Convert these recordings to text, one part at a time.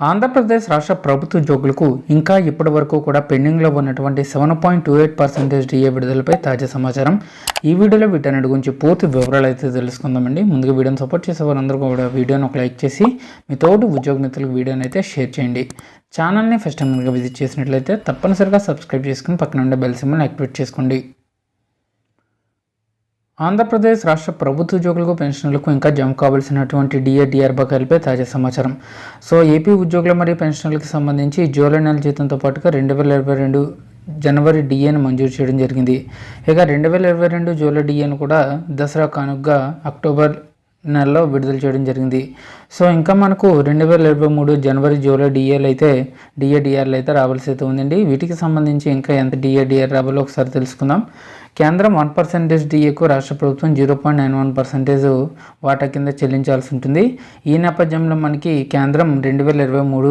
ఆంధ్రప్రదేశ్ రాష్ట్ర ప్రభుత్వ ఉద్యోగులకు ఇంకా ఇప్పటి వరకు కూడా పెండింగ్లో ఉన్నటువంటి seven point two eight percentage DA విడుదలపై తాజా సమాచారం. ఈ వీడియోలో వీటన్నిటి గురించి పూర్తి వివరాలు అయితే తెలుసుకుందామండి. ముందుగా వీడియోని సపోర్ట్ చేసే వారందరూ కూడా వీడియోని ఒక లైక్ చేసి మీ తోటి ఉద్యోగ మిత్రులకు వీడియోని అయితే షేర్ చేయండి. ఛానల్ని ఫస్ట్ టైం విజిట్ చేసినట్లయితే తప్పనిసరిగా సబ్స్క్రైబ్ చేసుకుని పక్కన ఉండే బెల్ సింబల్ని యాక్టివేట్ చేసుకోండి. ఆంధ్రప్రదేశ్ రాష్ట్ర ప్రభుత్వ ఉద్యోగులకు పెన్షన్లకు ఇంకా జమ కావాల్సినటువంటి డిఏ డిఆర్ బకాయిలపై తాజా సమాచారం. సో ఏపీ ఉద్యోగుల మరియు పెన్షన్లకు సంబంధించి జూలై నెల జీతంతో పాటుగా రెండు వేల ఇరవై రెండు జనవరి డిఏను మంజూరు చేయడం జరిగింది. ఇక రెండు వేల ఇరవై రెండు జూలై డిఏను కూడా దసరా కానుకగా అక్టోబర్ నెలలో విడుదల చేయడం జరిగింది. సో ఇంకా మనకు రెండు వేల ఇరవై మూడు జనవరి జూలై డిఏలు అయితే డిఏడిఆర్లు అయితే రావాల్సి అయితే ఉందండి. వీటికి సంబంధించి ఇంకా ఎంత డిఏడిఆర్ రావాలో ఒకసారి తెలుసుకుందాం. కేంద్రం వన్ పర్సెంటేజ్ డిఏకు రాష్ట్ర ప్రభుత్వం zero point nine one percentage వాటా కింద చెల్లించాల్సి ఉంటుంది. ఈ నేపథ్యంలో మనకి కేంద్రం రెండు వేల ఇరవై మూడు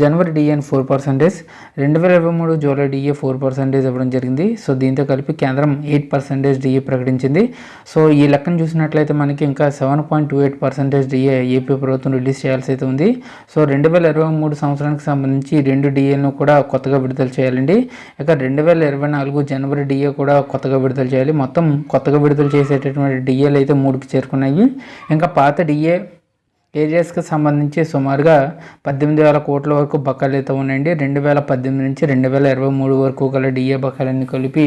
జనవరి డిఏని ఫోర్ పర్సెంటేజ్ రెండు వేల ఇరవై మూడు జూలై డిఏ ఫోర్ పర్సెంటేజ్ ఇవ్వడం జరిగింది. సో దీంతో కలిపి కేంద్రం ఎయిట్ పర్సెంటేజ్ డిఏ ప్రకటించింది. సో ఈ లెక్కను చూసినట్లయితే మనకి ఇంకా seven point two eight percentage DA AP ప్రభుత్వం రిలీజ్ చేయాల్సి అయితే ఉంది. సో రెండు వేల ఇరవై మూడు సంవత్సరానికి సంబంధించి రెండు డిఏను కూడా కొత్తగా విడుదల చేయాలండి. ఇక రెండు వేల ఇరవై నాలుగు జనవరి డిఏ కూడా కొత్తగా విడుదల చేయాలి. మొత్తం కొత్తగా విడుదల చేసేటటువంటి డిఏలు అయితే మూడుకి చేరుకున్నాయి. ఇంకా పాత డిఏ ఏరియాస్కి సంబంధించి సుమారుగా పద్దెనిమిది వేల కోట్ల వరకు బకాయిలు అయితే ఉన్నాయండి. రెండు వేల పద్దెనిమిది నుంచి రెండు వేల ఇరవై మూడు వరకు గల డిఏ బకాయిలన్నీ కలిపి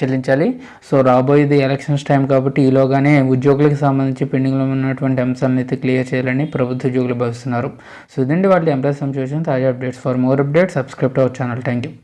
చెల్లించాలి. సో రాబోయేది ఎలక్షన్స్ టైం కాబట్టి ఈలోగానే ఉద్యోగులకు సంబంధించి పెండింగ్లో ఉన్నటువంటి అంశాలను అయితే క్లియర్ చేయాలని ప్రభుత్వ ఉద్యోగులు భావిస్తున్నారు. సో ఇదండి వాళ్ళ ఎంప్లాయ్ సంబంధించిన తాజా updates for more updates subscribe our channel thank you